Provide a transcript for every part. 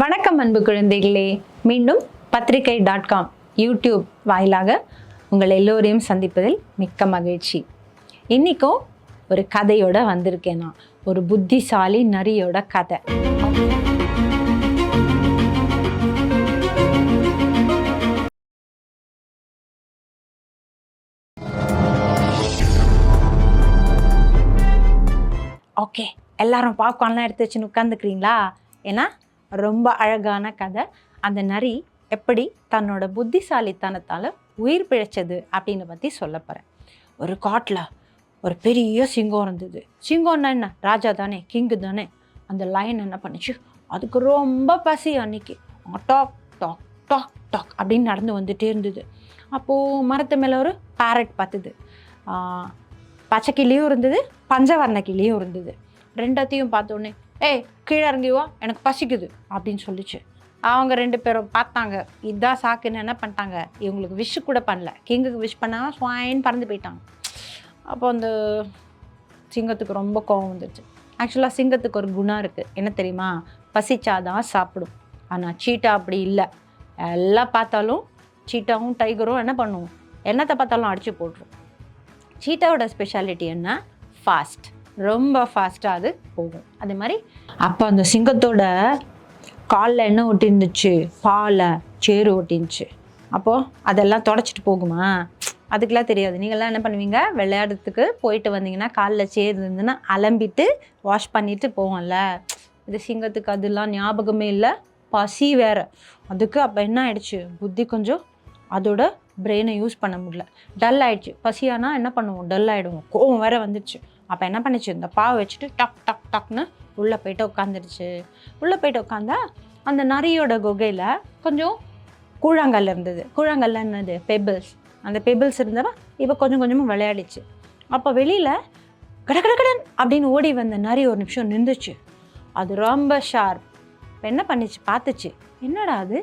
வணக்கம் அன்பு குழந்தைகளே. மீண்டும் பத்திரிகை டாட் காம் யூடியூப் வாயிலாக உங்கள் எல்லோரையும் சந்திப்பதில் மிக்க மகிழ்ச்சி. இன்றைக்கும் ஒரு கதையோட வந்திருக்கேன் நான். ஒரு புத்திசாலி நரியோட கதை. ஓகே எல்லாரும் பாப்கார்ன்லாம் எடுத்து வச்சுன்னு உட்காந்துக்கிறீங்களா ஏன்னா ரொம்ப அழகான கதை. அந்த நரி எப்படி தன்னோட புத்திசாலித்தனத்தால் உயிர் பிழைச்சது அப்படின்னு பற்றி சொல்ல போகிறேன் ஒரு காட்டில் ஒரு பெரிய சிங்கம் இருந்தது. சிங்கம்னா என்ன? ராஜா தானே கிங்கு தானே. அந்த லைன் என்ன பண்ணுச்சு? அதுக்கு ரொம்ப பசி அன்னைக்கு. டாக் டாக் டாக் டாக் அப்படின்னு நடந்து வந்துகிட்டே இருந்தது. அப்போது மரத்து மேலே ஒரு பேரட் பார்த்துது பச்சை கிளியும் இருந்தது பஞ்சவர்ண கிளியும் இருந்தது. ரெண்டத்தையும் பார்த்தோன்னே ஏய் கீழே இறங்கிவா எனக்கு பசிக்குது அப்படின்னு சொல்லிச்சு. அவங்க ரெண்டு பேரும் பார்த்தாங்க. இதான் சாக்குன்னு என்ன பண்ணிட்டாங்க? இவங்களுக்கு விஷ் கூட பண்ணல. கிங்குக்கு விஷ் பண்ணால் ஸ்வாயின்னு பறந்து போயிட்டாங்க. அப்போ அந்த சிங்கத்துக்கு ரொம்ப கோவம் வந்துடுச்சு ஆக்சுவலாக சிங்கத்துக்கு ஒரு குணம் இருக்குது என்ன தெரியுமா? பசிச்சாதான் சாப்பிடும். ஆனால் சீட்டா அப்படி இல்லை. எல்லாம் பார்த்தாலும் சீட்டாவும் டைகரும் என்ன பண்ணுவோம் என்னத்தை பார்த்தாலும் அடித்து போட்டுரும். சீட்டாவோட ஸ்பெஷாலிட்டி என்ன? ஃபாஸ்ட் ரொம்ப ஃபாஸ்ட்டாக அது போகும். அதே மாதிரி அப்போ அந்த சிங்கத்தோட காலில் என்ன ஒட்டிருந்துச்சு? பாலை சேறு ஒட்டிருந்துச்சு. அப்போது அதெல்லாம் தொடச்சிட்டு போகுமா? அதுக்கெல்லாம் தெரியாது. நீங்கள்லாம் என்ன பண்ணுவீங்க? விளையாடுறதுக்கு போயிட்டு வந்தீங்கன்னா காலில் சேர் இருந்ததுன்னா அலம்பிட்டு வாஷ் பண்ணிட்டு போவோம்ல. இது சிங்கத்துக்கு அதெல்லாம் ஞாபகமே இல்லை. பசி வேறு. அதுக்கு அப்போ என்ன ஆயிடுச்சு? புத்தி கொஞ்சம் அதோட பிரெயினை யூஸ் பண்ண முடியல. டல் ஆயிடுச்சு. பசியானா என்ன பண்ணுவோம்? டல் ஆகிடுவோம் கோவம் வேற வந்துடுச்சு அப்போ என்ன பண்ணிச்சு? இந்த பாவை வச்சுட்டு டக் டக் டக்னு உள்ளே போயிட்டு உட்காந்துருச்சு உள்ளே போயிட்டு உட்காந்தா அந்த நரியோட குகையில் கொஞ்சம் கூழாங்கல் இருந்தது. கூழாங்கல் என்னது? பெபிள்ஸ் அந்த பெபிள்ஸ் இருந்தவ இப்போ கொஞ்சம் கொஞ்சமாக விளையாடிச்சு. அப்போ வெளியில் கடகடகடன் அப்படின்னு ஓடி வந்த நரி ஒரு நிமிஷம் நின்றுச்சு. அது ரொம்ப ஷார்ப் இப்போ என்ன பண்ணிச்சு? பார்த்துச்சு. என்னடா அது?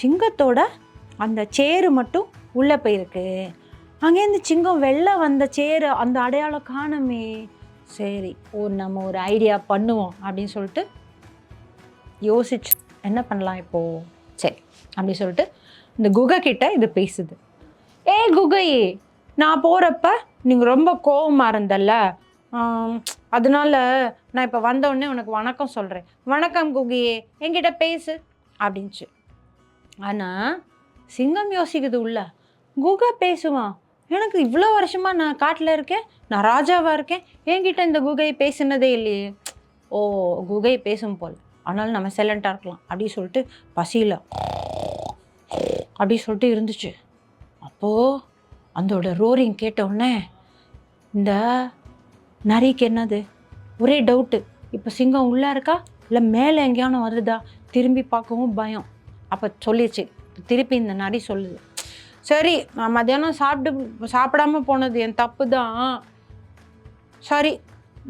சிங்கத்தோட அந்த சேரு மட்டும் உள்ளே போயிருக்கு. அங்கேருந்து சிங்கம் வெளில வந்த சேரு அந்த அடையாளம் காணுமே. சரி ஒரு நம்ம ஒரு ஐடியா பண்ணுவோம் அப்படின்னு சொல்லிட்டு யோசிச்சு என்ன பண்ணலாம் இப்போது சரி அப்படி சொல்லிட்டு இந்த குகை கிட்ட இது பேசுது. ஏ குகையே நான் போகிறப்ப நீங்கள் ரொம்ப கோவமாக இருந்தல்ல? அதனால நான் இப்போ வந்தோடனே உனக்கு வணக்கம் சொல்கிறேன் வணக்கம் குகையே என்கிட்ட பேசு அப்படின்ச்சு. ஆனால் சிங்கம் யோசிக்குது உள்ள குகை பேசுவான். எனக்கு இவ்வளோ வருஷமா நான் காட்டில் இருக்கேன் நான் ராஜாவாக இருக்கேன் என்கிட்ட இந்த குகை பேசினதே இல்லையே. ஓ குகை பேசும் போல். ஆனாலும் நம்ம சைலண்ட்டாக இருக்கலாம். அப்படி சொல்லிட்டு பசியில் அப்படி சொல்லிட்டு இருந்துச்சு. அப்போது அதோட ரோரிங் கேட்ட உடனே இந்த நரிக்கு என்னது? ஒரே டவுட்டு இப்போ சிங்கம் உள்ளே இருக்கா? இல்லை மேலே எங்கேயானு வருதா? திரும்பி பார்க்கவும் பயம். அப்போ சொல்லிச்சு. திருப்பி இந்த நரி சொல்லுது. சரி நான் மத்தியானம் சாப்பிட்டு சாப்பிடாம போனது என் தப்பு தான் சரி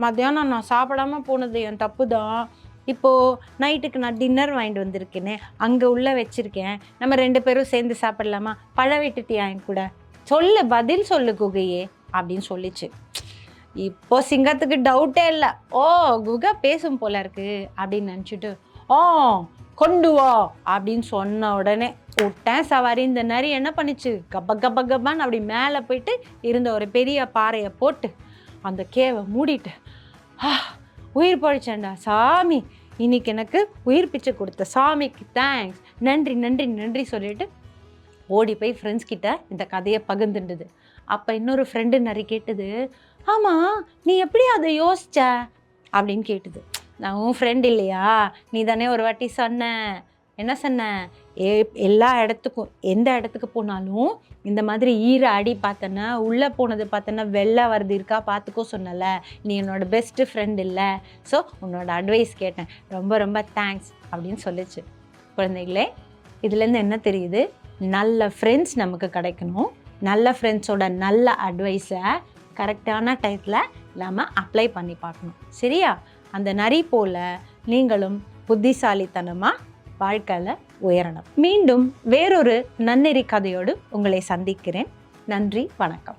மத்தியானம் நான் சாப்பிடாம போனது என் தப்பு தான் இப்போது நைட்டுக்கு நான் டின்னர் வாங்கிட்டு வந்திருக்கேனே அங்கே உள்ளே வச்சுருக்கேன். நம்ம ரெண்டு பேரும் சேர்ந்து சாப்பிடலாமா? பழ விட்டுட்டியா என் கூட. சொல்லு பதில் சொல்லு குகையே அப்படின்னு சொல்லிச்சு. இப்போ சிங்கத்துக்கு டவுட்டே இல்லை. ஓ குகை பேசும் போல இருக்கு அப்படின்னு நினச்சிட்டு ஓ கொண்டு வா அப்படின்னு சொன்ன உடனே விட்டேன் சவாரி இந்த நரி என்ன பண்ணிச்சு? கப கப கபான்னு அப்படி மேலே போயிட்டு இருந்த ஒரு பெரிய பாறையை போட்டு அந்த கேவை மூடிட்டு ஆ உயிர் பழிச்சேன்டா சாமி. இன்னைக்கு எனக்கு உயிர் பிச்சை கொடுத்த சாமிக்கு தேங்க்ஸ் நன்றி நன்றி நன்றி சொல்லிட்டு ஓடி போய் ஃப்ரெண்ட்ஸ் கிட்ட இந்த கதையை பகிர்ந்துண்டுது அப்போ இன்னொரு ஃப்ரெண்டு நரி கேட்டது ஆமாம் நீ எப்படி அதை யோசிச்ச? அப்படின்னு கேட்டுது. நான் உன் ஃப்ரெண்ட் இல்லையா? நீ தானே ஒரு வாட்டி சொன்ன. என்ன சொன்ன? ஏ எல்லா இடத்துக்கும் எந்த இடத்துக்கு போனாலும் இந்த மாதிரி ஈர அடி பார்த்தேன்னா உள்ளே போனது பார்த்தேன்னா வெள்ளை வருது இருக்கா? பார்த்துக்கோ சொன்னல. நீ என்னோட பெஸ்ட்டு ஃப்ரெண்ட் இல்லை. ஸோ உன்னோட அட்வைஸ் கேட்டேன். ரொம்ப ரொம்ப தேங்க்ஸ் அப்படின்னு சொல்லிச்சு. குழந்தைகளே இதுலேருந்து என்ன தெரியுது? நல்ல ஃப்ரெண்ட்ஸ் நமக்கு கிடைக்கணும். நல்ல ஃப்ரெண்ட்ஸோட நல்ல அட்வைஸை கரெக்டான டயத்தில் நம்ம அப்ளை பண்ணி பார்க்கணும். சரியா? அந்த நரி போல் நீங்களும் புத்திசாலித்தனமாக வாழ்க்கையில் உயரணும். மீண்டும் வேறொரு நன்னெறி கதையோடு உங்களை சந்திக்கிறேன். நன்றி வணக்கம்.